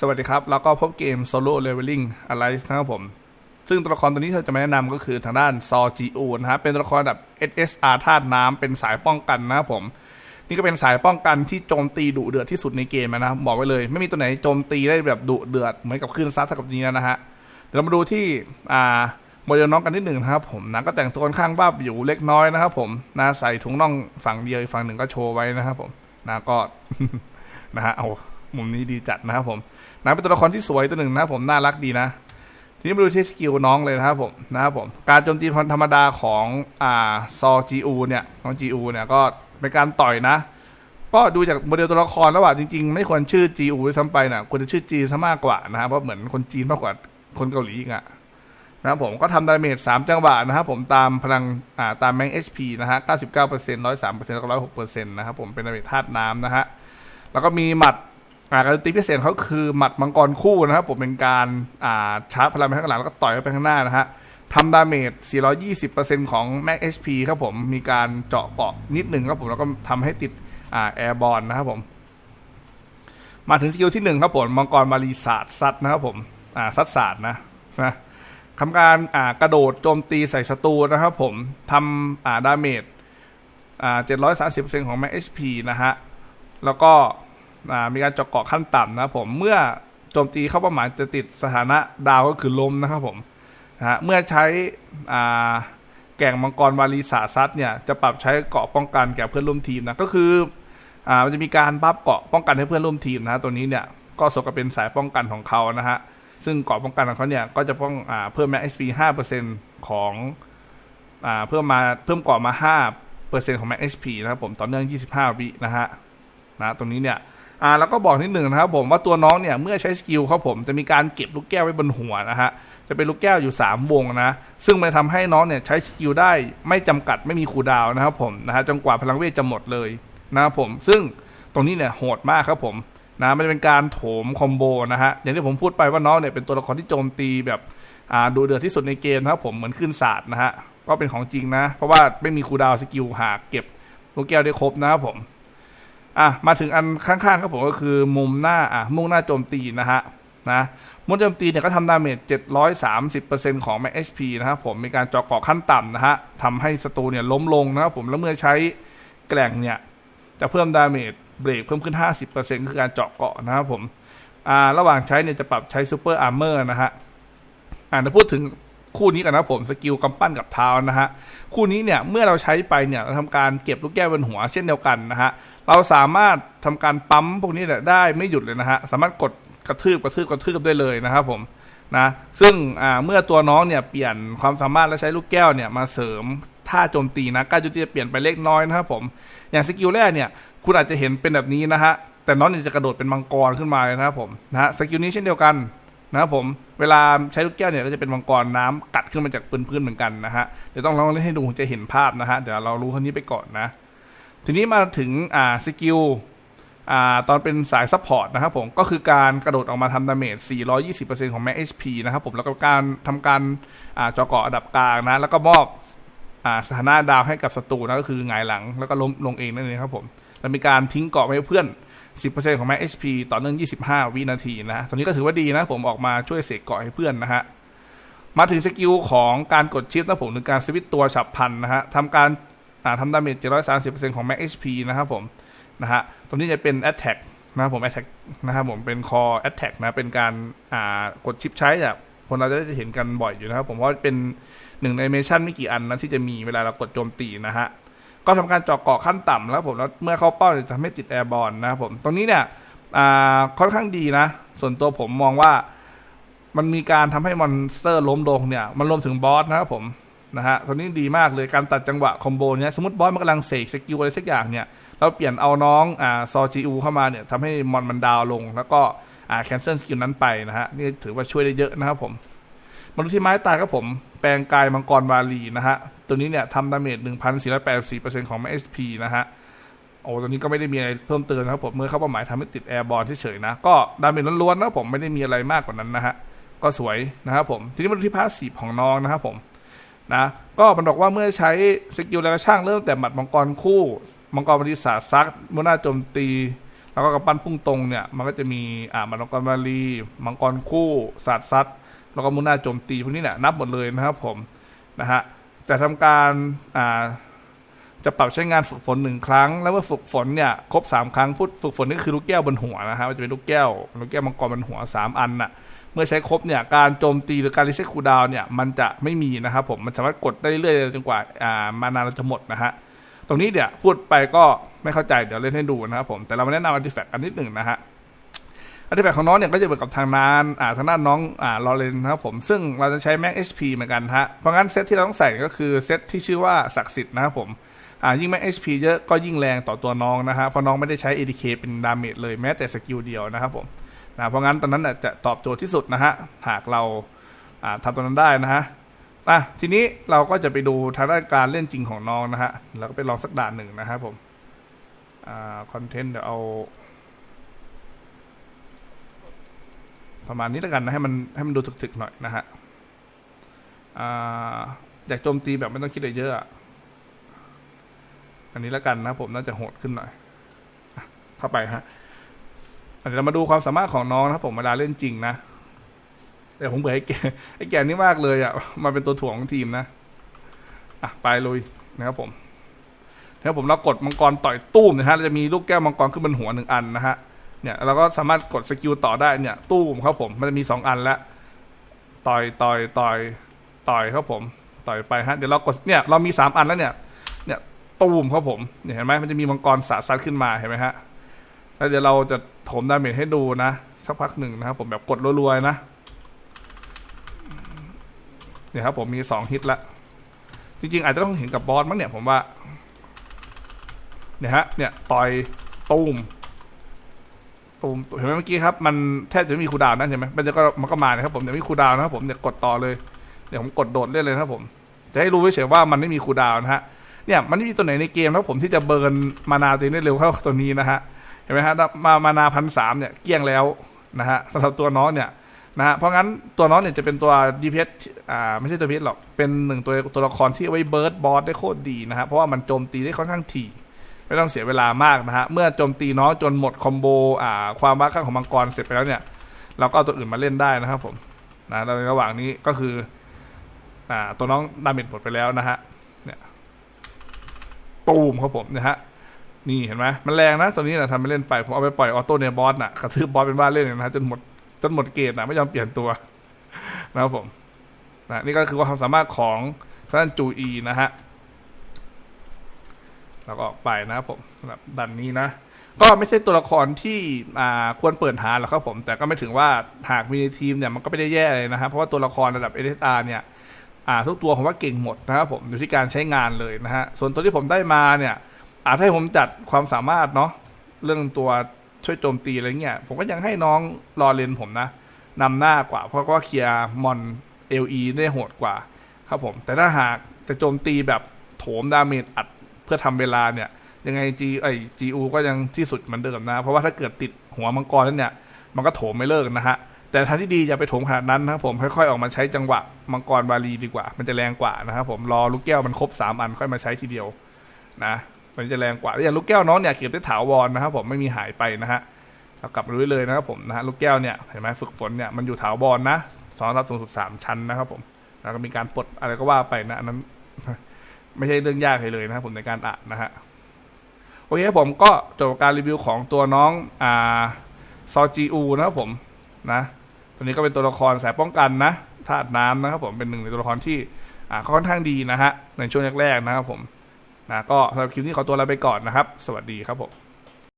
สวัสดีครับ แล้วก็พบเกม Solo Leveling Alliance นะครับผม ซึ่งตัวละครตัวนี้ที่เราจะมาแนะนำก็คือทางด้านซอจีอูนะครับเป็นตัวละครแบบ SSR ธาตุน้ำเป็นสายป้องกันนะครับผม นี่ก็เป็นสายป้องกันที่โจมตีดุเดือดที่สุดในเกมนะครับบอกไว้เลย ไม่มีตัวไหนโจมตีได้แบบดุเดือดเหมือนกับคลื่นซัดเท่ากับนี้นะฮะเดี๋ยวเรามาดูที่อ่าโมเดลน้องกันนิดหนึ่งนะครับผมนะก็แต่งตัวค่อนข้างบ้าอยู่เล็กน้อยนะครับผมนะใส่ถุงน่องฝั่งเดียวอีกฝั่งหนึ่งก็โชว์ไว้นะครับผมนะก็นะฮะเอา มุมนี้ดีจัดนะครับผมนะเป็นตัวละครที่สวยตัวหนึ่งนะผมน่ารักดีนะ ทีนี้มาดูที่สกิลน้องเลยนะครับผมนะครับผม การโจมตีธรรมดาของอ่าซอจีอูเนี่ยน้องจีอูเนี่ยก็เป็นการต่อยนะ ก็ดูจากโมเดลตัวละครแล้วว่าจริงๆ ไม่ควรชื่อจีอูด้วยซ้ำไปนะควรจะชื่อจีซะมากกว่านะครับเพราะเหมือนคนจีนมากกว่าคนเกาหลีอีกอะนะครับผมก็ทำดาเมจสามจังหวะนะครับผมตามพลังอ่าตามแมง HP นะฮะ 99% 103%แล้วก็106%นะครับผมเป็นดาเมจธาตุน้ำนะฮะ แล้วก็มีหมัด อ่าการตีพิเศษเขาคือหมัดมังกรคู่นะครับผมเป็นการอ่าชาร์จพลังไปข้างหลังแล้วก็ต่อยไปข้างหน้านะฮะทำดาเมจ 420%ของ Max HP ครับผม มีการเจาะเปาะนิดหนึ่งครับผม แล้วก็ทำให้ติดอ่าแอร์บอลนะครับผม มาถึงสกิลที่หนึ่งครับผม มังกรมารีศาสตร์ซัดนะครับผม อ่าซัดศาสตร์นะนะทำการอ่ากระโดดโจมตีใส่ศัตรูนะครับผมทำอ่าดาเมจอ่า730%ของ Max HP นะฮะ แล้วก็ มีการเจาะเกาะขั้นต่ำนะครับผมเมื่อโจมตีเข้าเป้าหมายจะติดสถานะดาวก็คือล้มนะครับผมนะฮะเมื่อใช้แก่งมังกรวารีสาซัดเนี่ยจะปรับใช้เกาะป้องกันแก่เพื่อนร่วมทีมนะก็คืออ่ามันจะมีการบัฟเกาะป้องกันให้เพื่อนร่วมทีมนะฮะตัวนี้เนี่ยก็สกับเป็นสายป้องกันของเขานะฮะซึ่งเกาะป้องกันของเขาเนี่ยก็จะป้องอ่าเพิ่มแม็ก HP 5%ของอ่าเพิ่มมาเพิ่มเกาะมา5%ของ Max HP นะครับผมต่อเนื่อง25วินะฮะนะตรงนี้เนี่ย อ่าแล้วก็บอกนิดหนึ่งนะครับผมว่าตัวน้องเนี่ยเมื่อใช้สกิลครับผมจะมีการเก็บลูกแก้วไว้บนหัวนะฮะจะเป็นลูกแก้วอยู่ 3 วงนะ ซึ่งมันทำให้น้องเนี่ยใช้สกิลได้ไม่จำกัดไม่มีคูดาวนะครับผมนะฮะจนกว่าพลังเวทจะหมดเลยนะครับผมซึ่งตรงนี้เนี่ยโหดมากครับผมนะมันจะเป็นการโถมคอมโบนะฮะอย่างที่ผมพูดไปว่าน้องเนี่ยเป็นตัวละครที่โจมตีแบบอ่าดูเดือดที่สุดในเกมนะครับผมเหมือนขึ้นศาสตร์นะฮะก็เป็นของจริงนะ เพราะว่าไม่มีคูดาวสกิลหากเก็บลูกแก้วได้ครบนะครับผม อะมาถึงอันข้างๆครับผมก็คือมุมหน้าอะมุ่งหน้าโจมตีนะฮะนะมุมโจมตีเนี่ยก็ทำดาเมจ 730%ของ Max HP นะครับผมมีการเจาะเกาะขั้นต่ำนะฮะทำให้ศัตรูเนี่ยล้มลงนะครับผมแล้วเมื่อใช้แกล่งเนี่ย จะเพิ่มดาเมจเบรกเพิ่มขึ้น 50%คือการเจาะเกาะนะครับผมอ่าระหว่างใช้เนี่ยจะปรับใช้ซูเปอร์อาร์เมอร์นะฮะอ่าเดี๋ยวพูดถึงคู่นี้กันนะผมสกิลกำปั้นกับเท้านะฮะคู่นี้เนี่ยเมื่อเราใช้ไปเนี่ยเราทำการเก็บลูกแก้วบนหัวเช่นเดียวกันนะฮะ เราสามารถทำการปั๊มพวกนี้เนี่ยได้ไม่หยุดเลยนะฮะสามารถกดกระทืบกระทืบกระทืบได้เลยนะครับผมนะซึ่งเมื่อตัวน้องเนี่ยเปลี่ยนความสามารถและใช้ลูกแก้วเนี่ยมาเสริมท่าโจมตีนะการโจมตีจะเปลี่ยนไปเล็กน้อยนะครับผมอย่างสกิลแรกเนี่ยคุณอาจจะเห็นเป็นแบบนี้นะฮะแต่น้องเนี่ยจะกระโดดเป็นมังกรขึ้นมาเลยนะครับผมนะฮะสกิลนี้เช่นเดียวกันนะครับผมเวลาใช้ลูกแก้วเนี่ยก็จะเป็นมังกรน้ำกัดขึ้นมาจากพื้นๆเหมือนกันนะฮะเดี๋ยวต้องลองเล่นให้ดูจะเห็นภาพนะฮะเดี๋ยวเรารู้เท่านี้ไปก่อนนะ ทีนี้มาถึงอ่าสกิลอ่าตอนเป็นสายซัพพอร์ตนะครับผมก็คือการกระโดดออกมาทำดาเมจ 420%ของ Max HP นะครับผมแล้วก็การทำการอ่าเจาะเกาะอันดับกลางนะ แล้วก็มอบอ่าสถานะดาวให้กับศัตรูนะก็คือหงายหลังแล้วก็ล้มลงเองนั่นเองครับผมแล้วมีการทิ้งเกาะไว้เพื่อน 10%ของ Max HP ต่อเนื่อง 25 วินาทีนะตอนนี้ก็ถือว่าดีนะผมออกมาช่วยเสกเกาะให้เพื่อนนะฮะมาถึงสกิลของการกดชิปนะผมหรือการสวิตตัวฉับพลันนะฮะทำการ ทำดาเมจ730%ของ Max HP นะครับผมนะฮะตรงนี้จะเป็น Attack นะครับผม Attack นะครับผมเป็น Core Attack นะ เป็นการอ่ากดชิปใช้เนี่ยคนเราจะได้เห็นกันบ่อยอยู่นะครับผมเพราะเป็นหนึ่งในเมชั่นไม่กี่อันนะที่จะมีเวลาเรากดโจมตีนะฮะก็ทำการเจาะเกาะขั้นต่ำแล้วผมแล้วเมื่อเข้าเป้าจะทำให้ติดแอร์บอลนะครับผมตรงนี้เนี่ยอ่าค่อนข้างดีนะ ส่วนตัวผมมองว่ามันมีการทำให้มอนสเตอร์ล้มลงเนี่ย มันรวมถึงบอสนะครับผม นะฮะตัวนี้ดีมากเลยการตัดจังหวะคอมโบเนี่ยสมมติบอสมันกำลังเสกสกิลอะไรสักอย่างเนี่ยเราเปลี่ยนเอาน้องอ่าซอจีอูเข้ามาเนี่ยทำให้มอนมันดาวลง แล้วก็อ่าแคนเซิลสกิลนั้นไปนะฮะนี่ถือว่าช่วยได้เยอะนะครับผมมาดูที่ไม้ตายครับผม แปลงกายมังกรวาลีนะฮะตัวนี้เนี่ยทำดาเมจ1,484%ของ HP นะฮะโอ้ตัวนี้ก็ไม่ได้มีอะไรเพิ่มเติมนะครับผมเมื่อเข้าเป้าหมายทำให้ติดแอร์บอลเฉยๆนะ ก็ดาเมจล้วนๆนะครับผมไม่ได้มีอะไรมากกว่านั้นนะฮะก็สวยนะครับผมทีนี้มาดูที่พาสซีฟของน้องนะครับผม นะก็มันบอกว่าเมื่อใช้สกิลแล้วก็ช่างเริ่มแต่หมัดมังกรคู่มังกรบริษัทซักมุนาโจมตี แล้วก็กำปั้นพุ่งตรงเนี่ยมันก็จะมีอ่ามังกรมารีมังกรคู่สัตว์ซัดแล้วก็มุนาโจมตีพวกนี้เนี่ยนับหมดเลยนะครับผมนะฮะจะทำการอ่าจะปรับใช้งานฝึกฝนหนึ่งครั้ง แล้วเมื่อฝึกฝนเนี่ยครบสามครั้งพูดฝึกฝนนี่คือลูกแก้วบนหัวนะฮะมันจะเป็นลูกแก้วลูกแก้วมังกรบนหัวสามอันน่ะ เมื่อใช้ครบเนี่ยการโจมตีหรือการรีเซ็ตคูดาวเนี่ยมันจะไม่มีนะครับผมมันสามารถกดได้เรื่อยๆจนกว่าอ่ามานานเราจะหมดนะฮะตรงนี้เนี่ยพูดไปก็ไม่เข้าใจเดี๋ยวเล่นให้ดูนะครับผมแต่เรามาแนะนำอาร์ติแฟกต์อันนิดหนึ่งนะฮะอาร์ติแฟกต์ของน้องเนี่ยก็จะเหมือนกับทางนานอ่าทางด้านน้องอ่าลอเรนนะครับผมซึ่งเราจะใช้แม็ก HP เหมือนกันฮะเพราะงั้นเซตที่เราต้องใส่ก็คือเซตที่ชื่อว่าศักดิ์สิทธิ์นะครับผมอ่ายิ่งแม็ก HP เยอะก็ยิ่งแรงต่อตัวน้องนะฮะเพราะน้องไม่ได้ใช้ ADK เป็นดาเมจเลยแม้แต่สกิลเดียวนะครับผม นะเพราะงั้นตอนนั้นจะตอบโจทย์ที่สุดนะฮะหากเราอ่าทำตรงนั้นได้นะฮะอะทีนี้เราก็จะไปดูทางด้านการเล่นจริงของน้องนะฮะแล้วก็ไปลองสักด่านหนึ่งนะครับผมอ่าคอนเทนต์เดี๋ยวเอา ประมาณนี้แล้วกันนะให้มันให้มันดูถึกๆหน่อยนะฮะอ่าอยากโจมตีแบบไม่ต้องคิดอะไรเยอะอะอันนี้แล้วกันนะผมน่าจะโหดขึ้นหน่อยอเข้าไปฮะ เดี๋ยวเรามาดูความสามารถของน้องนะครับผมเวลาเล่นจริงนะแต่ผมเบื่อไอ้แกไอ้แกนี่มากเลยอะมาเป็นตัวถ่วงของทีมนะอะไปลุยนะครับผมนะครับผมเรากดมังกรต่อยตู้มนะฮะเราจะมีลูกแก้วมังกรขึ้นบนหัวหนึ่งอันนะฮะเนี่ยเราก็สามารถกดสกิลต่อได้เนี่ย ตู้มครับผมมันจะมีสองอันแล้วต่อยต่อยต่อยต่อยครับผม ต่อยไปฮะเดี๋ยวเรากดเนี่ยเรามีสามอันแล้วเนี่ย เนี่ยตู้มครับผมเนี่ยเห็นไหมมันจะมีมังกรสาดซัดขึ้นมาเห็นไหมฮะ แล้วเดี๋ยวเราจะโถมดาเมจให้ดูนะ สักพักหนึ่งนะครับผมแบบกดรัวๆนะเนี่ยครับผมมีสองฮิตละ จริงๆ อาจจะต้องเห็นกับบอสมั้งเนี่ยผมว่า เนี่ยฮะ เนี่ยต่อยตูมตูมเห็นไหมเมื่อกี้ครับ มันแทบจะไม่มีคูดาวนั่นเห็นไหมมันจะก็มันก็มานะครับผมแต่ไม่มีคูดาวนะครับผมเนี่ยกดต่อเลยเดี๋ยวผมกดโดดเล่นเลยนะครับผม จะให้รู้เฉยๆว่ามันไม่มีคูดาวนะฮะเนี่ยมันไม่มีตัวไหนในเกมนะครับผมที่จะเบิร์นมานาตัวเองได้เร็วเท่าตัวนี้นะฮะ ห็นไหมฮะมามานาพันสามเนี่ยเกี้ยงแล้วนะฮะสำหรับตัวน้องเนี่ยนะฮะเพราะงั้นตัวน้องเนี่ยจะเป็นตัว DPS อ่าไม่ใช่ตัว DPS หรอก เป็นหนึ่งตัวตัวละครที่เอาไว้เบิร์ดบอสได้โคตรดีนะฮะเพราะว่ามันโจมตีได้ค่อนข้างถี่ไม่ต้องเสียเวลามากนะฮะเมื่อโจมตีน้องจนหมดคอมโบอ่าความบ้าคลั่งของมังกรเสร็จไปแล้วเนี่ยเราก็เอาตัวอื่นมาเล่นได้นะครับผมนะในระหว่างนี้ก็คืออ่าตัวน้องดาเมจหมดไปแล้วนะฮะเนี่ยตูมครับผมนะฮะ นี่เห็นไหมมันแรงนะตัวนี้นะทำไปเล่นไป ผมเอาไปปล่อยออโต้เนี่ยบอสน่ะกระทืบบอสเป็นว่าเล่นเลยนะฮะจนหมดจนหมดเกตนะไม่ยอมเปลี่ยนตัวนะครับผมนะนี่ก็คือความสามารถของท่านจูอีนะฮะแล้วก็ออกไปนะครับผมสำหรับดันนี้นะ ก็ไม่ใช่ตัวละครที่อ่าควรเปิดหาหรอกครับผม แต่ก็ไม่ถึงว่าหากมีในทีมเนี่ยมันก็ไม่ได้แย่เลยนะครับเพราะว่าตัวละครระดับเอเดตาเนี่ยอ่าทุกตัวผมว่าเก่งหมดนะครับผมอยู่ที่การใช้งานเลยนะฮะส่วนตัวที่ผมได้มาเนี่ย อาจให้ผมจัดความสามารถเนาะเรื่องตัวช่วยโจมตีอะไรเงี้ยผมก็ยังให้น้องรอเลนผมนะนำหน้ากว่า เพราะว่าเคลียร์มอนเอลีได้โหดกว่า ครับผม แต่ถ้าหากจะโจมตีแบบโถมดาเมจอัดเพื่อทำเวลาเนี่ย ยังไงจีไอจีอูก็ยังที่สุดเหมือนเดิมนะ เพราะว่าถ้าเกิดติดหัวมังกรแล้วเนี่ย มันก็โถมไม่เลิกนะฮะแต่ทางที่ดีอย่าไปโถมขนาดนั้นนะครับผมค่อยๆออกมาใช้จังหวะมังกรบาลีดีกว่า มันจะแรงกว่านะครับผมรอลูกแก้วมันครบสามอันค่อยมาใช้ทีเดียวนะ มันจะแรงกว่าอย่างลูกแก้วน้องเนี่ยเก็บได้ถาวรนะครับผมไม่มีหายไปนะฮะเรากลับมาดูได้เลยนะครับผมนะฮะลูกแก้วเนี่ยเห็นไหมฝึกฝนเนี่ยมันอยู่ถาวรนะสองรับสูงสุดสามชั้นนะครับผมแล้วก็มีการปลดอะไรก็ว่าไปนะอันนั้น ไม่ใช่เรื่องยากเลยนะครับผมในการอ่านนะฮะโอเคผมก็จบการรีวิวของตัวน้องอ่าซอจีอูนะครับผมนะตัวนี้ก็เป็นตัวละครสายป้องกันนะธาตุน้ำนะครับผมเป็นหนึ่งในตัวละครที่อ่าค่อนข้างดีนะฮะในช่วงแรกๆนะครับผม นะก็สำหรับคลิปนี้ขอตัวลาไปก่อนนะครับ สวัสดีครับผม